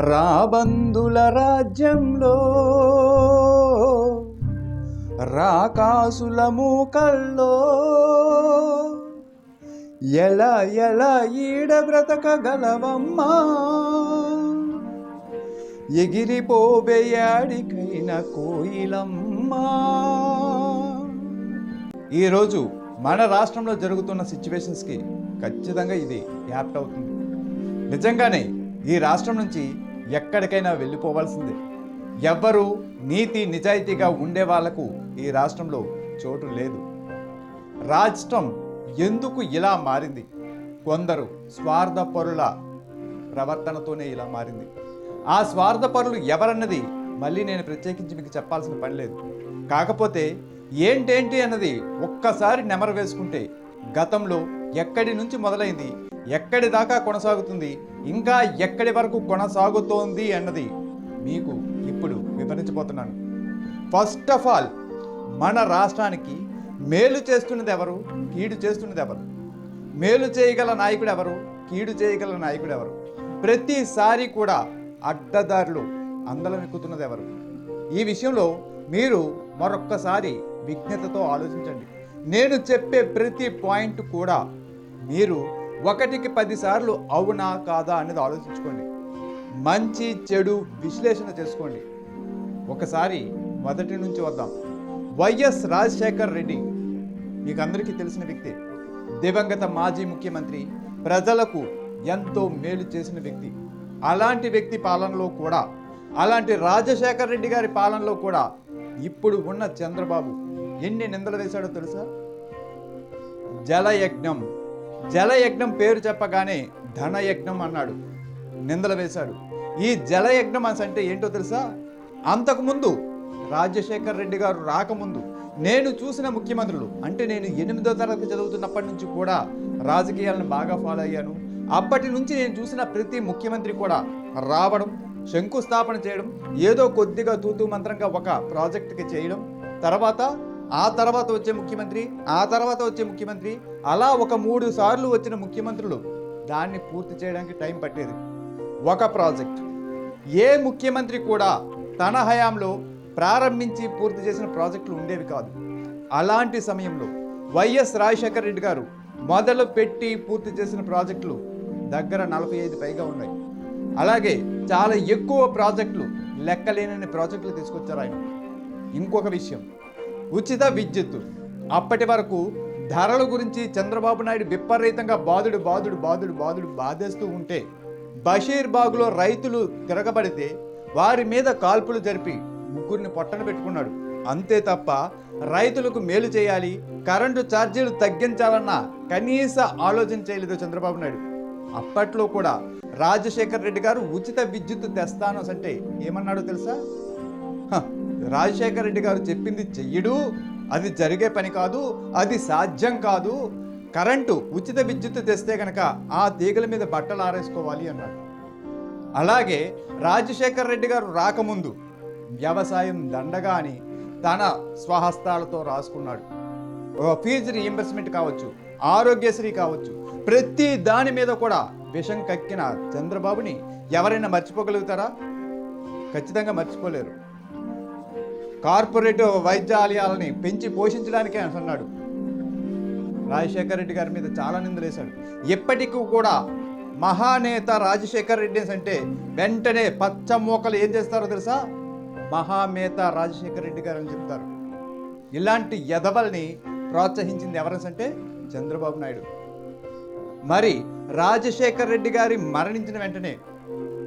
రాబందుల రాజ్యంలో రాకాసుల మూకల్లో ఎలా ఎలా ఈడ బ్రతకగలవమ్మా? ఎగిరిపోబేయాడికైన కోయిలమ్మా. ఈరోజు మన రాష్ట్రంలో జరుగుతున్న సిచ్యువేషన్స్కి ఖచ్చితంగా ఇది యాప్ట్ అవుతుంది. నిజంగానే ఈ రాష్ట్రం నుంచి ఎక్కడికైనా వెళ్ళిపోవాల్సిందే. ఎవ్వరూ నీతి నిజాయితీగా ఉండే వాళ్ళకు ఈ రాష్ట్రంలో చోటు లేదు. రాష్ట్రం ఎందుకు ఇలా మారింది? కొందరు స్వార్థపరుల ప్రవర్తనతోనే ఇలా మారింది. ఆ స్వార్థపరులు ఎవరన్నది మళ్ళీ నేను ప్రత్యేకించి మీకు చెప్పాల్సిన పని లేదు. కాకపోతే ఏంటేంటి అన్నది ఒక్కసారి నెమరు వేసుకుంటే గతంలో ఎక్కడి నుంచి మొదలైంది ఎక్కడి దాకా కొనసాగుతుంది ఇంకా ఎక్కడి వరకు కొనసాగుతోంది అన్నది మీకు ఇప్పుడు వివరించబోతున్నాను. ఫస్ట్ ఆఫ్ ఆల్ మన రాష్ట్రానికి మేలు చేస్తున్నది ఎవరు? కీడు చేస్తున్నది ఎవరు? మేలు చేయగల నాయకుడు ఎవరు? కీడు చేయగల నాయకుడు ఎవరు? ప్రతిసారి కూడా అడ్డదారులు అందలం ఎక్కుతున్నది ఎవరు? ఈ విషయంలో మీరు మరొక్కసారి విజ్ఞతతో ఆలోచించండి. నేను చెప్పే ప్రతి పాయింట్ కూడా మీరు ఒకటికి పదిసార్లు అవునా కాదా అనేది ఆలోచించుకోండి. మంచి చెడు విశ్లేషణ చేసుకోండి. ఒకసారి మొదటి నుంచి వద్దాం. వైఎస్ రాజశేఖర్ రెడ్డి మీకు అందరికీ తెలిసిన వ్యక్తి దివంగత మాజీ ముఖ్యమంత్రి ప్రజలకు ఎంతో మేలు చేసిన వ్యక్తి. అలాంటి వ్యక్తి పాలనలో కూడా అలాంటి రాజశేఖర్ రెడ్డి గారి పాలనలో కూడా ఇప్పుడు ఉన్న చంద్రబాబు ఎన్ని నిందలు వేశాడో తెలుసా? జలయజ్ఞం. జలయజ్ఞం పేరు చెప్పగానే ధనయజ్ఞం అన్నాడు. నిందలు వేశాడు. ఈ జలయజ్ఞం అంటే ఏంటో తెలుసా? అంతకుముందు రాజశేఖర్ రెడ్డి గారు రాకముందు నేను చూసిన ముఖ్యమంత్రులు అంటే నేను ఎనిమిదో తరగతి చదువుతున్నప్పటి నుంచి కూడా రాజకీయాలను బాగా ఫాలో అయ్యాను. అప్పటి నుంచి నేను చూసిన ప్రతి ముఖ్యమంత్రి కూడా రావడం శంకుస్థాపన చేయడం ఏదో కొద్దిగా తూతూ మంత్రంగా ఒక ప్రాజెక్టుకి చేయడం తర్వాత ఆ తర్వాత వచ్చే ముఖ్యమంత్రి ఆ తర్వాత వచ్చే ముఖ్యమంత్రి అలా ఒక మూడు సార్లు వచ్చిన ముఖ్యమంత్రులు దాన్ని పూర్తి చేయడానికి టైం పట్టేది. ఒక ప్రాజెక్ట్. ఏ ముఖ్యమంత్రి కూడా తన హయాంలో ప్రారంభించి పూర్తి చేసిన ప్రాజెక్టులు ఉండేవి కాదు. అలాంటి సమయంలో వైఎస్ రాజశేఖర రెడ్డి గారు మొదలు పెట్టి పూర్తి చేసిన ప్రాజెక్టులు దగ్గర నలభై ఐదు పైగా ఉన్నాయి. అలాగే చాలా ఎక్కువ ప్రాజెక్టులు లెక్కలేనని ప్రాజెక్టులు తీసుకొచ్చారు ఆయన. ఇంకొక విషయం. ఉచిత విద్యుత్తు. అప్పటి వరకు ధరల గురించి చంద్రబాబు నాయుడు విపరీతంగా బాధుడు బాధుడు బాధుడు బాధుడు బాధేస్తూ ఉంటే బషీర్ బాగులో రైతులు తిరగబడితే వారి మీద కాల్పులు జరిపి ముగ్గురిని పొట్టన పెట్టుకున్నాడు. అంతే తప్ప రైతులకు మేలు చేయాలి కరెంటు ఛార్జీలు తగ్గించాలన్న కనీస ఆలోచన చేయలేదు చంద్రబాబు నాయుడు. అప్పట్లో కూడా రాజశేఖర్ రెడ్డి గారు ఉచిత విద్యుత్ తెస్తాను అంటే ఏమన్నాడో తెలుసా? రాజశేఖర్ రెడ్డి గారు చెప్పింది చెయ్యడు అది జరిగే పని కాదు అది సాధ్యం కాదు. కరెంటు ఉచిత విద్యుత్ తెస్తే కనుక ఆ తీగల మీద బట్టలు ఆరేసుకోవాలి అన్నాడు. అలాగే రాజశేఖర్ రెడ్డి గారు రాకముందు వ్యవసాయం దండగా అని తన స్వహస్తాలతో రాసుకున్నాడు. ఫీజు రీఎంబర్స్మెంట్ కావచ్చు ఆరోగ్యశ్రీ కావచ్చు ప్రతి దాని మీద కూడా విషం కక్కిన చంద్రబాబుని ఎవరైనా మర్చిపోగలుగుతారా? ఖచ్చితంగా మర్చిపోలేరు. కార్పొరేట్ వైద్యాలయాలని పెంచి పోషించడానికే అంటున్నాడు. రాజశేఖర రెడ్డి గారి మీద చాలా నిందలేశాడు. ఎప్పటికీ కూడా మహానేత రాజశేఖర రెడ్డి అంటే వెంటనే పచ్చమోకలు ఏం చేస్తారో తెలుసా? మహామేత రాజశేఖర రెడ్డి గారు అని చెప్తారు. ఇలాంటి ఎదవల్ని ప్రోత్సహించింది ఎవరంటే అంటే చంద్రబాబు నాయుడు. మరి రాజశేఖర్ రెడ్డి గారి మరణించిన వెంటనే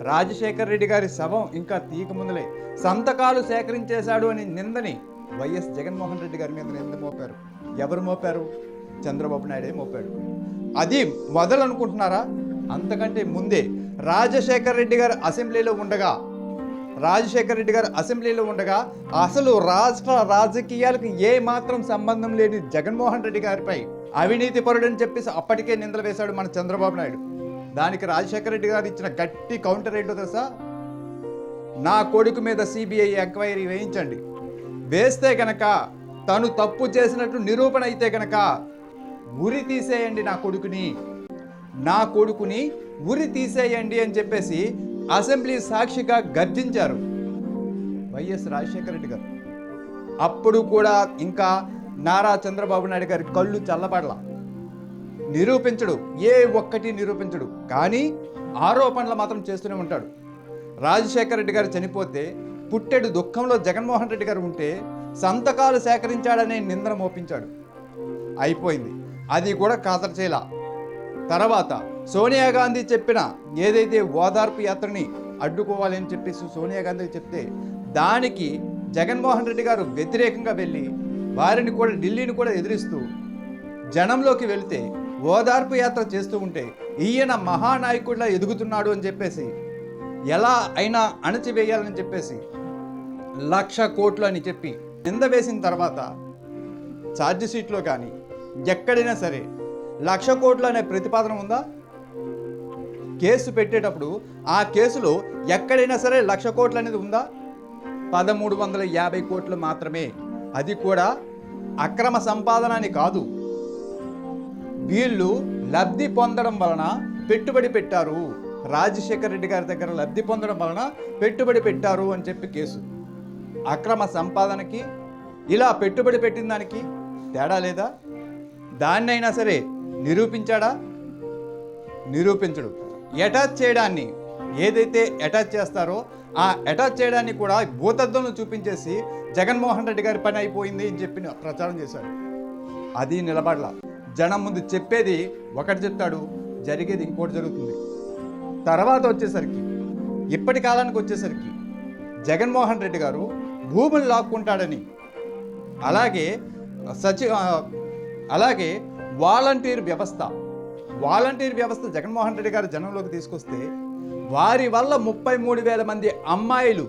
రాజశేఖర్ రెడ్డి గారి శవం ఇంకా తీక ముందులే. సంతకాలు సేకరించేశాడు అని నిందని వైఎస్ జగన్మోహన్ రెడ్డి గారి మీద నింద మోపారు? ఎవరు మోపారు? చంద్రబాబు నాయుడే మోపాడు. అది మొదలనుకుంటున్నారా? అంతకంటే ముందే రాజశేఖర్ రెడ్డి గారు అసెంబ్లీలో ఉండగా రాజశేఖర్ రెడ్డి గారు అసెంబ్లీలో ఉండగా అసలు రాష్ట్ర రాజకీయాలకు ఏ మాత్రం సంబంధం లేని జగన్మోహన్ రెడ్డి గారిపై అవినీతి పరుడని చెప్పేసి అప్పటికే నిందలు వేశాడు మన చంద్రబాబు నాయుడు. దానికి రాజశేఖర రెడ్డి గారు ఇచ్చిన గట్టి కౌంటర్ ఏంటో తెలుసా? నా కొడుకు మీద సిబిఐ ఎంక్వైరీ వేయించండి. వేస్తే గనక తను తప్పు చేసినట్టు నిరూపణ అయితే గనక ఉరి తీసేయండి నా కొడుకుని. నా కొడుకుని ఉరి తీసేయండి అని చెప్పేసి అసెంబ్లీ సాక్షిగా గర్జించారు వైఎస్ రాజశేఖర రెడ్డి గారు. అప్పుడు కూడా ఇంకా నారా చంద్రబాబు నాయుడు గారి కళ్ళు చల్లబడలా. నిరూపించడు. ఏ ఒక్కటి నిరూపించడు. కానీ ఆరోపణలు మాత్రం చేస్తూనే ఉంటాడు. రాజశేఖర రెడ్డి గారు చనిపోతే పుట్టెడు దుఃఖంలో జగన్మోహన్ రెడ్డి గారు ఉంటే సంతకాలు సేకరించాడనే నిందన మోపించాడు. అయిపోయింది. అది కూడా ఖాతరు తర్వాత సోనియా గాంధీ చెప్పిన ఏదైతే ఓదార్పు యాత్రని అడ్డుకోవాలని చెప్పేసి సోనియా గాంధీ చెప్తే దానికి జగన్మోహన్ రెడ్డి గారు వ్యతిరేకంగా వెళ్ళి వారిని కూడా ఢిల్లీని కూడా ఎదిరిస్తూ జనంలోకి వెళితే ఓదార్పు యాత్ర చేస్తూ ఉంటే ఈయన మహానాయకుడిలా ఎదుగుతున్నాడు అని చెప్పేసి ఎలా అయినా అణచివేయాలని చెప్పేసి లక్ష కోట్లు అని చెప్పి నింద వేసిన తర్వాత ఛార్జ్ షీట్లో కానీ ఎక్కడైనా సరే లక్ష కోట్లు అనే ప్రతిపాదన ఉందా? కేసు పెట్టేటప్పుడు ఆ కేసులో ఎక్కడైనా సరే లక్ష కోట్లు అనేది ఉందా? పదమూడు వందల యాభై కోట్లు మాత్రమే. అది కూడా అక్రమ సంపాదన అని కాదు. వీళ్ళు లబ్ధి పొందడం వలన పెట్టుబడి పెట్టారు. రాజశేఖర రెడ్డి గారి దగ్గర లబ్ధి పొందడం వలన పెట్టుబడి పెట్టారు అని చెప్పి కేసు. అక్రమ సంపాదనకి ఇలా పెట్టుబడి పెట్టిన దానికి తేడా లేదా? దాన్నైనా సరే నిరూపించాడా? నిరూపించడు. అటాచ్ చేయడాన్ని ఏదైతే అటాచ్ చేస్తారో ఆ అటాచ్ చేయడాన్ని కూడా భూతత్వంలో చూపించేసి జగన్మోహన్ రెడ్డి గారి పని అయిపోయింది అని చెప్పి ప్రచారం చేశారు. అది నిలబడలా. జనం ముందు చెప్పేది ఒకటి చెప్తాడు జరిగేది ఇంకోటి జరుగుతుంది. తర్వాత వచ్చేసరికి ఇప్పటి కాలానికి వచ్చేసరికి జగన్మోహన్ రెడ్డి గారు భూములు లాక్కుంటాడని అలాగే సచి అలాగే వాలంటీర్ వ్యవస్థ వాలంటీర్ వ్యవస్థ జగన్మోహన్ రెడ్డి గారు జనంలోకి తీసుకొస్తే వారి వల్ల ముప్పై మూడు వేల మంది అమ్మాయిలు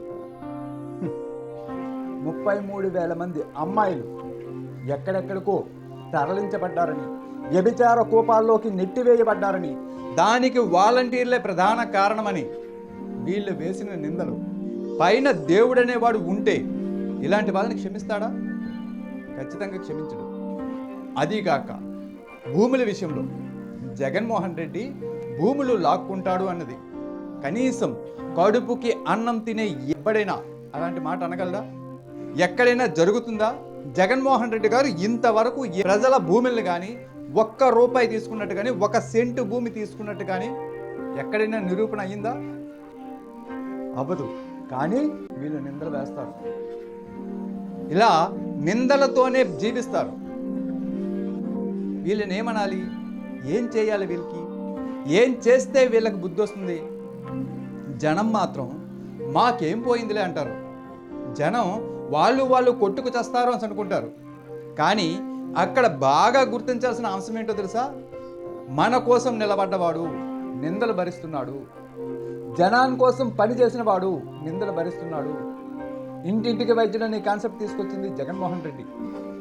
ముప్పై మూడు వేల మంది అమ్మాయిలు ఎక్కడెక్కడికో తరలించబడ్డారని వ్యభిచార కూపాల్లోకి నెట్టివేయబడ్డారని దానికి వాలంటీర్లే ప్రధాన కారణమని వీళ్ళు వేసిన నిందలు. పైన దేవుడనేవాడు ఉంటే ఇలాంటి వాళ్ళని క్షమిస్తాడా? ఖచ్చితంగా క్షమించడు. అదీగాక భూముల విషయంలో జగన్మోహన్ రెడ్డి భూములు లాక్కుంటాడు అన్నది. కనీసం కడుపుకి అన్నం తినే ఎప్పుడైనా అలాంటి మాట అనగలదా ఎక్కడైనా జరుగుతుందా? జగన్మోహన్ రెడ్డి గారు ఇంతవరకు ప్రజల భూముల్ని కానీ ఒక్క రూపాయి తీసుకున్నట్టు కానీ ఒక సెంటు భూమి తీసుకున్నట్టు కానీ ఎక్కడైనా నిరూపణ అయ్యిందా? అవ్వదు. కానీ వీళ్ళు నిందలు వేస్తారు. ఇలా నిందలతోనే జీవిస్తారు. వీళ్ళని ఏమనాలి? ఏం చేయాలి వీళ్ళకి? ఏం చేస్తే వీళ్ళకి బుద్ధి వస్తుంది? జనం మాత్రం మాకేం పోయిందిలే అంటారు. జనం వాళ్ళు వాళ్ళు కొట్టుకు చేస్తారు అని అనుకుంటారు. కానీ అక్కడ బాగా గుర్తించాల్సిన అంశం ఏంటో తెలుసా? మన కోసం నిలబడ్డవాడు నిందలు భరిస్తున్నాడు. జనాన్ కోసం పని చేసిన వాడు నిందలు భరిస్తున్నాడు. ఇంటింటికి వైద్యుడు అనే కాన్సెప్ట్ తీసుకొచ్చింది జగన్మోహన్ రెడ్డి.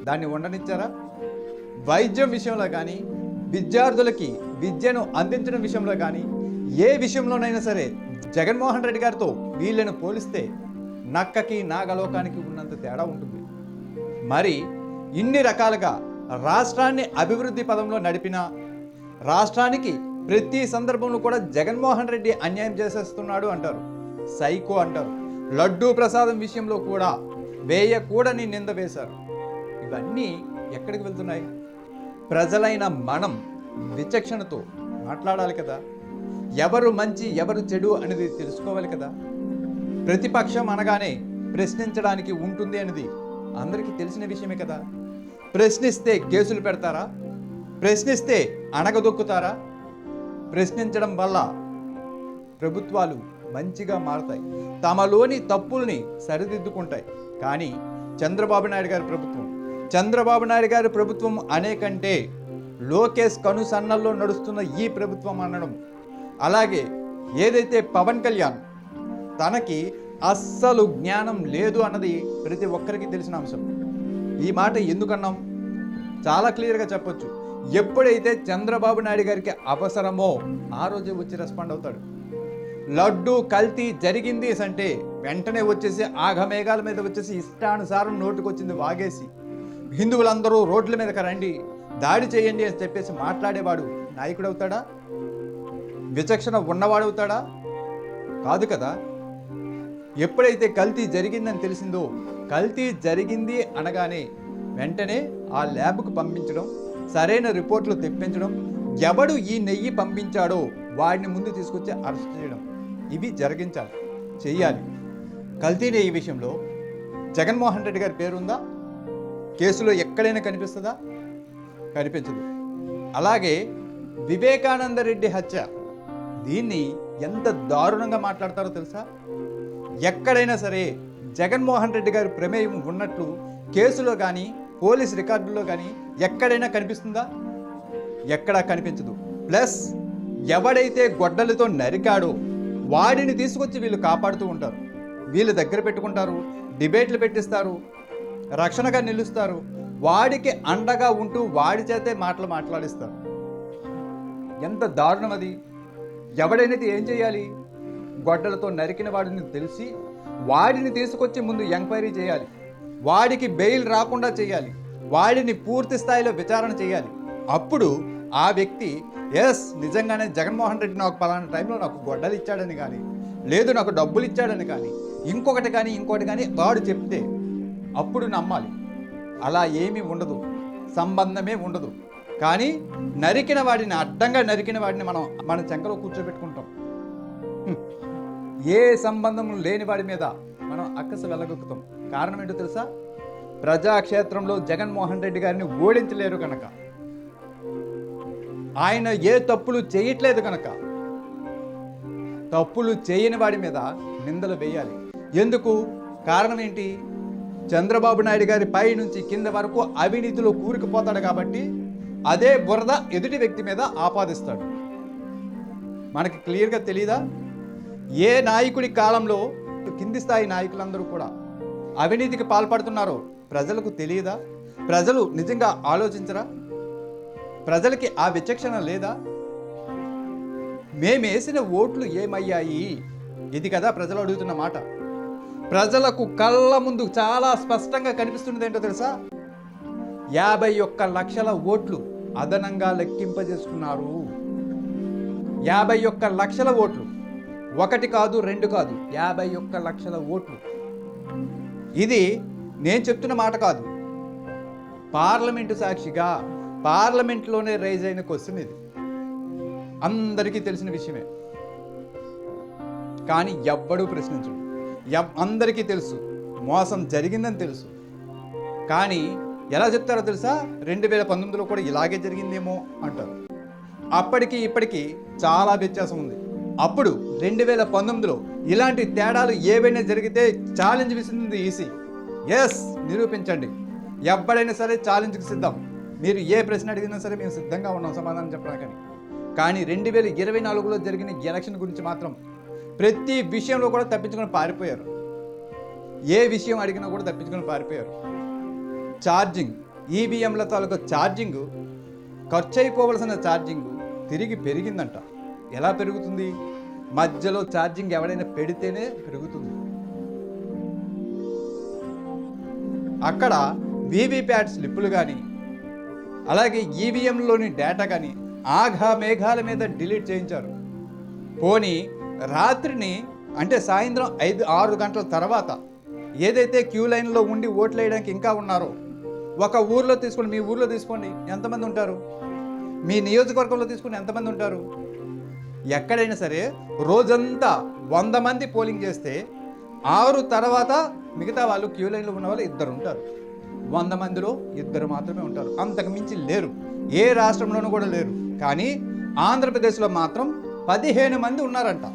దాన్ని ఉండనిచ్చారా? వైద్యం విషయంలో కానీ విద్యార్థులకి విద్యను అందించడం విషయంలో కానీ ఏ విషయంలోనైనా సరే జగన్మోహన్ రెడ్డి గారితో వీళ్ళను పోలిస్తే నక్కకి నాగలోకానికి ఉన్నంత తేడా ఉంటుంది. మరి ఇన్ని రకాలుగా రాష్ట్రాన్ని అభివృద్ధి పదంలో నడిపిన రాష్ట్రానికి ప్రతి సందర్భంలో కూడా జగన్మోహన్ రెడ్డి అన్యాయం చేసేస్తున్నాడు అంటారు. సైకో అంటారు. లడ్డూ ప్రసాదం విషయంలో కూడా వేయకూడని నింద వేశారు. ఇవన్నీ ఎక్కడికి వెళ్తున్నాయి? ప్రజలైన మనం విచక్షణతో మాట్లాడాలి కదా. ఎవరు మంచి ఎవరు చెడు అనేది తెలుసుకోవాలి కదా. ప్రతిపక్షం అనగానే ప్రశ్నించడానికి ఉంటుంది అనేది అందరికీ తెలిసిన విషయమే కదా. ప్రశ్నిస్తే కేసులు పెడతారా? ప్రశ్నిస్తే అణగదొక్కుతారా? ప్రశ్నించడం వల్ల ప్రభుత్వాలు మంచిగా మారతాయి. తమలోని తప్పుల్ని సరిదిద్దుకుంటాయి. కానీ చంద్రబాబు నాయుడు గారి ప్రభుత్వం చంద్రబాబు నాయుడు గారి ప్రభుత్వం అనేకంటే లోకేష్ కనుసన్నల్లో నడుస్తున్న ఈ ప్రభుత్వం అనడం అలాగే ఏదైతే పవన్ కళ్యాణ్ తనకి అస్సలు జ్ఞానం లేదు అన్నది ప్రతి ఒక్కరికి తెలిసిన అంశం. ఈ మాట ఎందుకన్నాం? చాలా క్లియర్గా చెప్పొచ్చు. ఎప్పుడైతే చంద్రబాబు నాయుడు గారికి అవసరమో ఆ రోజే వచ్చి రెస్పాండ్ అవుతాడు. లడ్డు కల్తీ జరిగింది అంటే వెంటనే వచ్చేసి ఆఘమేఘాల మీద వచ్చేసి ఇష్టానుసారం నోటుకొచ్చింది వాగేసి హిందువులందరూ రోడ్ల మీదకి రండి దాడి చేయండి అని చెప్పేసి మాట్లాడేవాడు నాయకుడు అవుతాడా విచక్షణ ఉన్నవాడు అవుతాడా కాదు కదా. ఎప్పుడైతే కల్తీ జరిగిందని తెలిసిందో కల్తీ జరిగింది అనగానే వెంటనే ఆ ల్యాబ్కు పంపించడం సరైన రిపోర్ట్లు తెప్పించడం ఎవడు ఈ నెయ్యి పంపించాడో వాడిని ముందు తీసుకొచ్చి అరెస్ట్ చేయడం ఇవి జరిగించాలి చేయాలి కల్తీ నెయ్యి విషయంలో జగన్మోహన్ రెడ్డి గారి పేరుందా? కేసులో ఎక్కడైనా కనిపిస్తుందా? కనిపించదు. అలాగే వివేకానంద రెడ్డి హత్య దీన్ని ఎంత దారుణంగా మాట్లాడతారో తెలుసా? ఎక్కడైనా సరే జగన్మోహన్ రెడ్డి గారి ప్రమేయం ఉన్నట్లు కేసులో కానీ పోలీస్ రికార్డుల్లో కానీ ఎక్కడైనా కనిపిస్తుందా? ఎక్కడా కనిపించదు. ప్లస్ ఎవడైతే గొడ్డలతో నరికాడో వాడిని తీసుకొచ్చి వీళ్ళు కాపాడుతూ ఉంటారు. వీళ్ళు దగ్గర పెట్టుకుంటారు డిబేట్లు పెట్టిస్తారు రక్షణగా నిలుస్తారు వాడికి అండగా ఉంటూ వాడి చేతే మాటలు మాట్లాడిస్తారు. ఎంత దారుణం అది. ఎవడైనది ఏం చేయాలి? గొడ్డలతో నరికిన వాడిని తెలిసి వాడిని తీసుకొచ్చి ముందు ఎంక్వైరీ చేయాలి. వాడికి బెయిల్ రాకుండా చేయాలి. వాడిని పూర్తి స్థాయిలో విచారణ చేయాలి. అప్పుడు ఆ వ్యక్తి ఎస్ నిజంగానే జగన్మోహన్ రెడ్డి నాకు పలానా టైంలో నాకు గొడ్డలు ఇచ్చాడని కానీ లేదు నాకు డబ్బులు ఇచ్చాడని కానీ ఇంకొకటి కానీ ఇంకొకటి కానీ వాడు చెప్తే అప్పుడు నమ్మాలి. అలా ఏమీ ఉండదు. సంబంధమే ఉండదు. కానీ నరికిన వాడిని అడ్డంగా నరికిన వాడిని మనం మన చెంకలో కూర్చోబెట్టుకుంటాం. ఏ సంబంధం లేని వాడి మీద మనం అక్కస వెళ్ళగొక్కుతాం. కారణం ఏంటో తెలుసా? ప్రజాక్షేత్రంలో జగన్మోహన్ రెడ్డి గారిని ఓడించలేరు కనుక ఆయన ఏ తప్పులు చేయట్లేదు కనుక తప్పులు చేయని వాడి మీద నిందలు వేయాలి. ఎందుకు? కారణం ఏంటి? చంద్రబాబు నాయుడు గారి పై నుంచి కింద వరకు అవినీతిలో కూరుకుపోతాడు కాబట్టి అదే బురద ఎదుటి వ్యక్తి మీద ఆపాదిస్తాడు. మనకి క్లియర్గా తెలీదా? ఏ నాయకుడి కాలంలో కింది స్థాయి నాయకులందరూ కూడా అవినీతికి పాల్పడుతున్నారో ప్రజలకు తెలియదా? ప్రజలు నిజంగా ఆలోచించరా? ప్రజలకి ఆ విచక్షణ లేదా? మేమేసిన ఓట్లు ఏమయ్యాయి? ఇది కదా ప్రజలు అడుగుతున్న మాట. ప్రజలకు కళ్ళ ముందు చాలా స్పష్టంగా కనిపిస్తున్నది ఏంటో తెలుసా? యాభై ఒక్క లక్షల ఓట్లు అదనంగా లెక్కింపజేసుకున్నారు. యాభై ఒక్క లక్షల ఓట్లు ఒకటి కాదు రెండు కాదు యాభై ఒక్క లక్షల ఓట్లు. ఇది నేను చెప్తున్న మాట కాదు. పార్లమెంటు సాక్షిగా పార్లమెంట్లోనే రైజ్ అయిన క్వశ్చన్ ఇది. అందరికీ తెలిసిన విషయమే. కానీ ఎవ్వడూ ప్రశ్నించడు. అందరికీ తెలుసు. మోసం జరిగిందని తెలుసు. కానీ ఎలా చెప్తారో తెలుసా? రెండు వేల పంతొమ్మిదిలో కూడా ఇలాగే జరిగిందేమో అంటారు. అప్పటికి ఇప్పటికీ చాలా వ్యత్యాసం ఉంది. అప్పుడు రెండు వేల పంతొమ్మిదిలో ఇలాంటి తేడాలు ఏవైనా జరిగితే ఛాలెంజ్ విసింది ఈసీ. ఎస్ నిరూపించండి. ఎవడైనా సరే ఛాలెంజ్కి సిద్ధం. మీరు ఏ ప్రశ్న అడిగినా సరే మేము సిద్ధంగా ఉన్నాం సమాధానం చెప్పడానికని కానీ రెండు వేల ఇరవై నాలుగులో జరిగిన ఎలక్షన్ గురించి మాత్రం ప్రతి విషయంలో కూడా తప్పించుకొని పారిపోయారు. ఏ విషయం అడిగినా కూడా తప్పించుకొని పారిపోయారు. ఛార్జింగ్ ఈవీఎంల తాలూకా ఛార్జింగ్ ఖర్చు అయిపోవలసిన ఛార్జింగ్ తిరిగి పెరిగిందంట. ఎలా పెరుగుతుంది? మధ్యలో ఛార్జింగ్ ఎవడైనా పెడితేనే పెరుగుతుంది. అక్కడ వీవీప్యాట్ స్లిప్పులు కానీ అలాగే ఈవీఎంలోని డేటా కానీ ఆఘా మేఘాల మీద డిలీట్ చేయించారు. పోనీ రాత్రిని అంటే సాయంత్రం ఐదు ఆరు గంటల తర్వాత ఏదైతే క్యూ లైన్లో ఉండి ఓట్లు వేయడానికి ఇంకా ఉన్నారో ఒక ఊర్లో తీసుకోండి మీ ఊర్లో తీసుకోండి. ఎంతమంది ఉంటారు? మీ నియోజకవర్గంలో తీసుకుని ఎంతమంది ఉంటారు? ఎక్కడైనా సరే రోజంతా వంద మంది పోలింగ్ చేస్తే ఆరు తర్వాత మిగతా వాళ్ళు క్యూ లైన్లో ఉన్న వాళ్ళు ఇద్దరు ఉంటారు. వంద మందిలో ఇద్దరు మాత్రమే ఉంటారు. అంతకు మించి లేరు. ఏ రాష్ట్రంలోనూ కూడా లేరు. కానీ ఆంధ్రప్రదేశ్లో మాత్రం పదిహేను మంది ఉన్నారంట.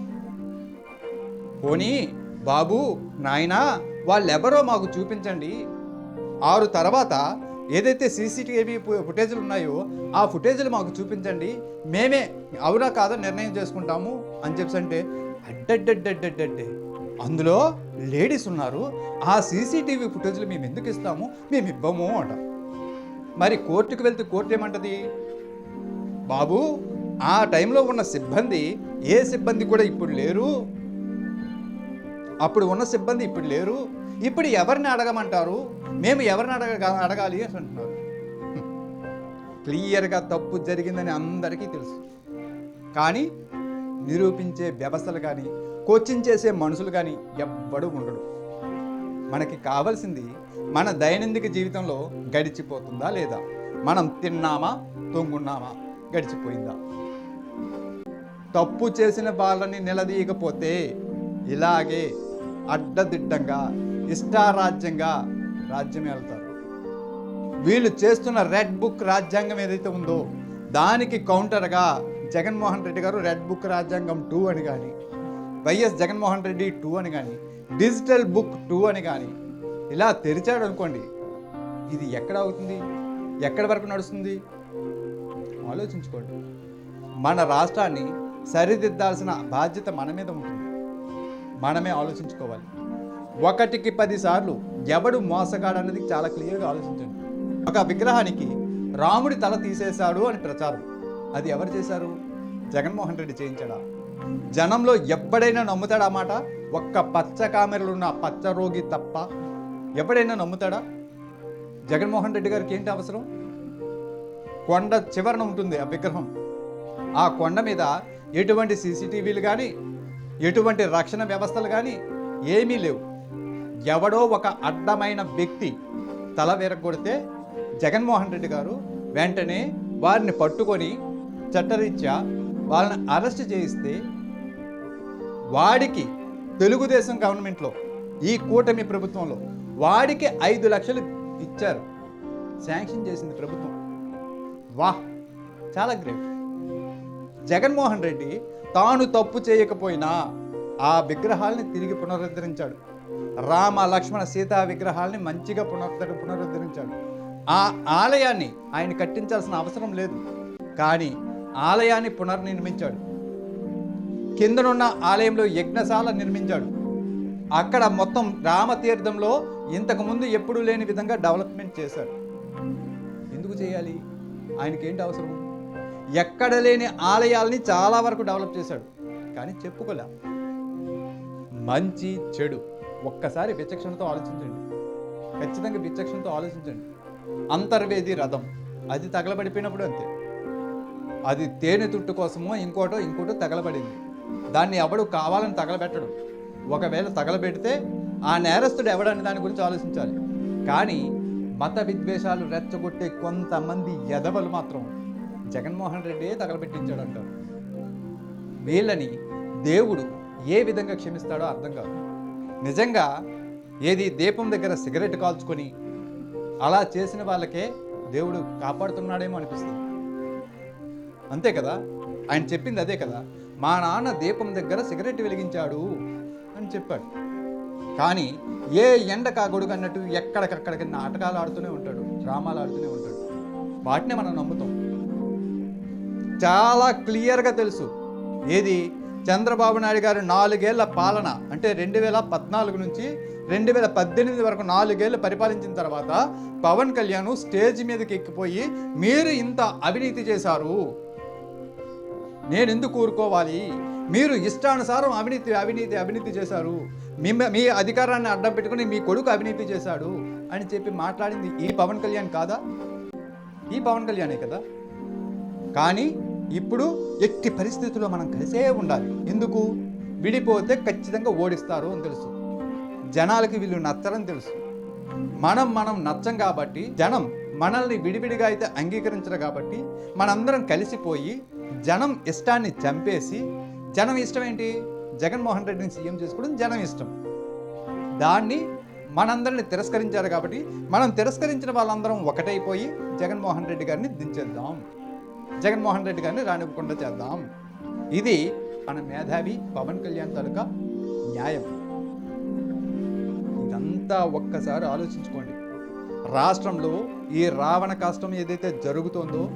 పోనీ బాబు నాయనా వాళ్ళెవరో మాకు చూపించండి. ఆరు తర్వాత ఏదైతే సీసీటీవీ ఫుటేజ్లు ఉన్నాయో ఆ ఫుటేజ్లు మాకు చూపించండి. మేమే అవునా కాదో నిర్ణయం చేసుకుంటాము అని చెప్పి అంటే అడ్డడ్డడ్డడ్డడ్డే అందులో లేడీస్ ఉన్నారు. ఆ సీసీటీవీ ఫుటేజ్లు మేము ఎందుకు ఇస్తాము? మేము ఇవ్వము అంట. మరి కోర్టుకు వెళ్తే కోర్టు ఏమంటది? బాబు ఆ టైంలో ఉన్న సిబ్బంది ఏ సిబ్బంది కూడా ఇప్పుడు లేరు. అప్పుడు ఉన్న సిబ్బంది ఇప్పుడు లేరు. ఇప్పుడు ఎవరిని అడగమంటారు? మేము ఎవరిని అడగ అడగాలి అని అంటున్నారు. క్లియర్గా తప్పు జరిగిందని అందరికీ తెలుసు. కానీ నిరూపించే వ్యవస్థలు కానీ కోచింగ్ చేసే మనుషులు కానీ ఎవ్వడూ ఉండడు. మనకి కావాల్సింది మన దైనందిక జీవితంలో గడిచిపోతుందా లేదా? మనం తిన్నామా? తొంగున్నామా? గడిచిపోయిందా? తప్పు చేసిన వాళ్ళని నిలదీయకపోతే ఇలాగే అడ్డదిడ్డంగా ఇష్టారాజ్యంగా రాజ్యం వెళ్తారు. వీళ్ళు చేస్తున్న రెడ్ బుక్ రాజ్యాంగం ఏదైతే ఉందో దానికి కౌంటర్గా జగన్మోహన్ రెడ్డి గారు రెడ్ బుక్ రాజ్యాంగం టూ అని కానీ వైఎస్ జగన్మోహన్ రెడ్డి టూ అని కానీ డిజిటల్ బుక్ టూ అని కానీ ఇలా తెరిచాడు అనుకోండి ఇది ఎక్కడ అవుతుంది ఎక్కడి వరకు నడుస్తుంది? ఆలోచించుకోండి. మన రాష్ట్రాన్ని సరిదిద్దాల్సిన బాధ్యత మన మీద ఉంటుంది. మనమే ఆలోచించుకోవాలి. ఒకటికి పదిసార్లు ఎవడు మోసగాడు చాలా క్లియర్గా ఆలోచించండి. ఒక విగ్రహానికి రాముడి తల తీసేశాడు అని ప్రచారం. అది ఎవరు చేశారు? జగన్మోహన్ రెడ్డి చేయించాడా? జనంలో ఎప్పుడైనా నమ్ముతాడా మాట? ఒక్క పచ్చ కామెరలు ఉన్న పచ్చ రోగి తప్ప ఎప్పుడైనా నమ్ముతాడా? జగన్మోహన్ రెడ్డి గారికి ఏంటి అవసరం? కొండ చివరన ఉంటుంది ఆ విగ్రహం. ఆ కొండ మీద ఎటువంటి సీసీటీవీలు కానీ ఎటువంటి రక్షణ వ్యవస్థలు కానీ ఏమీ లేవు. ఎవడో ఒక అడ్డమైన వ్యక్తి తల విరగొడితే జగన్మోహన్ రెడ్డి గారు వెంటనే వారిని పట్టుకొని చట్టరీత్యా వాళ్ళని అరెస్ట్ చేయిస్తే వాడికి తెలుగుదేశం గవర్నమెంట్లో ఈ కూటమి ప్రభుత్వంలో వాడికి ఐదు లక్షలు ఇచ్చారు. శాంక్షన్ చేసింది ప్రభుత్వం. వాహ్! చాలా గ్రేట్. జగన్మోహన్ రెడ్డి తాను తప్పు చేయకపోయినా ఆ విగ్రహాలని తిరిగి పునరుద్ధరించాడు. రామ లక్ష్మణ సీతా విగ్రహాలని మంచిగా పునరుద్ధరి పునరుద్ధరించాడు. ఆ ఆలయాన్ని ఆయన కట్టించాల్సిన అవసరం లేదు. కానీ ఆలయాన్ని పునర్నిర్మించాడు. కిందనున్న ఆలయంలో యజ్ఞశాల నిర్మించాడు. అక్కడ మొత్తం రామతీర్థంలో ఇంతకుముందు ఎప్పుడూ లేని విధంగా డెవలప్మెంట్ చేశాడు. ఎందుకు చేయాలి? ఆయనకి ఏంటి అవసరం? ఎక్కడ లేని ఆలయాల్ని చాలా వరకు డెవలప్ చేశాడు. కానీ చెప్పుకోలే. మంచి చెడు. ఒక్కసారి విచక్షణతో ఆలోచించండి. ఖచ్చితంగా విచక్షణతో ఆలోచించండి. అంతర్వేది రథం. అది తగలబడిపోయినప్పుడు అంతే. అది తేనె తుట్టు కోసమో ఇంకోటో ఇంకోటో తగలబడింది. దాన్ని ఎవడు కావాలని తగలబెట్టడు. ఒకవేళ తగలబెడితే ఆ నేరస్తుడు ఎవడని దాని గురించి ఆలోచించాలి. కానీ మత విద్వేషాలు రెచ్చగొట్టే కొంతమంది ఎదవలు మాత్రం జగన్మోహన్ రెడ్డి తగలబెట్టించాడు అంటారు వీళ్ళని దేవుడు ఏ విధంగా క్షమిస్తాడో అర్థం కాదు. నిజంగా ఏది దీపం దగ్గర సిగరెట్ కాల్చుకొని అలా చేసిన వాళ్ళకే దేవుడు కాపాడుతున్నాడేమో అనిపిస్తుంది. అంతే కదా? ఆయన చెప్పింది అదే కదా? మా నాన్న దీపం దగ్గర సిగరెట్ వెలిగించాడు అని చెప్పాడు. కానీ ఏ ఎండ కాగొడుగు అన్నట్టు ఎక్కడికక్కడికి నాటకాలు ఆడుతూనే ఉంటాడు డ్రామాలు ఆడుతూనే ఉంటాడు. వాటినే మనం నమ్ముతాం. చాలా క్లియర్గా తెలుసు. ఏది చంద్రబాబు నాయుడు గారు నాలుగేళ్ళ పాలన అంటే రెండు వేల పద్నాలుగు నుంచి రెండు వేల పద్దెనిమిది వరకు నాలుగేళ్ళు పరిపాలించిన తర్వాత పవన్ కళ్యాణ్ స్టేజ్ మీదకి ఎక్కిపోయి మీరు ఇంత అవినీతి చేశారు. నేను ఎందుకు ఊరుకోవాలి? మీరు ఇష్టానుసారం అవినీతి అవినీతి అవినీతి చేశారు. మీ మీ అధికారాన్ని అడ్డం పెట్టుకుని మీ కొడుకు అవినీతి చేశాడు అని చెప్పి మాట్లాడింది ఈ పవన్ కళ్యాణ్ కాదా? ఈ పవన్ కళ్యాణే కదా. కానీ ఇప్పుడు ఎట్టి పరిస్థితుల్లో మనం కలిసే ఉండాలి. ఎందుకు? విడిపోతే ఖచ్చితంగా ఓడిస్తారు అని తెలుసు. జనాలకి వీళ్ళు నచ్చరని తెలుసు. మనం మనం నచ్చం కాబట్టి జనం మనల్ని విడివిడిగా అయితే అంగీకరించరు కాబట్టి మనందరం కలిసిపోయి జనం ఇష్టాన్ని చంపేసి జనం ఇష్టం ఏంటి? జగన్మోహన్ రెడ్డిని సీఎం చేసుకోవడం జనం ఇష్టం. దాన్ని మనందరిని తిరస్కరించారు కాబట్టి మనం తిరస్కరించిన వాళ్ళందరం ఒకటైపోయి జగన్మోహన్ రెడ్డి గారిని దించేద్దాం. జగన్మోహన్ రెడ్డి గారిని రానివ్వకుండా చేద్దాం. ఇది మన మేధావి పవన్ కళ్యాణ్ తాలూకా న్యాయం. ఇదంతా ఒక్కసారి ఆలోచించుకోండి. రాష్ట్రంలో ఈ రావణ కష్టం ఏదైతే జరుగుతుందో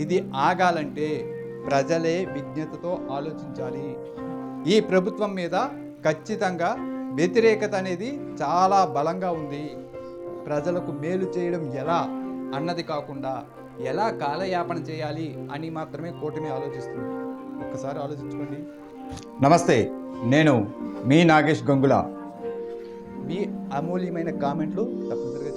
ఇది ఆగాలంటే ప్రజలే విజ్ఞతతో ఆలోచించాలి. ఈ ప్రభుత్వం మీద ఖచ్చితంగా వ్యతిరేకత అనేది చాలా బలంగా ఉంది. ప్రజలకు మేలు చేయడం ఎలా అన్నది కాకుండా ఎలా కాలయాపన చేయాలి అని మాత్రమే కూటమి ఆలోచిస్తుంది. ఒక్కసారి ఆలోచించుకోండి. నమస్తే నేను మీ నాగేష్ గంగుల. మీ అమూల్యమైన కామెంట్లు తప్పనిసరిగా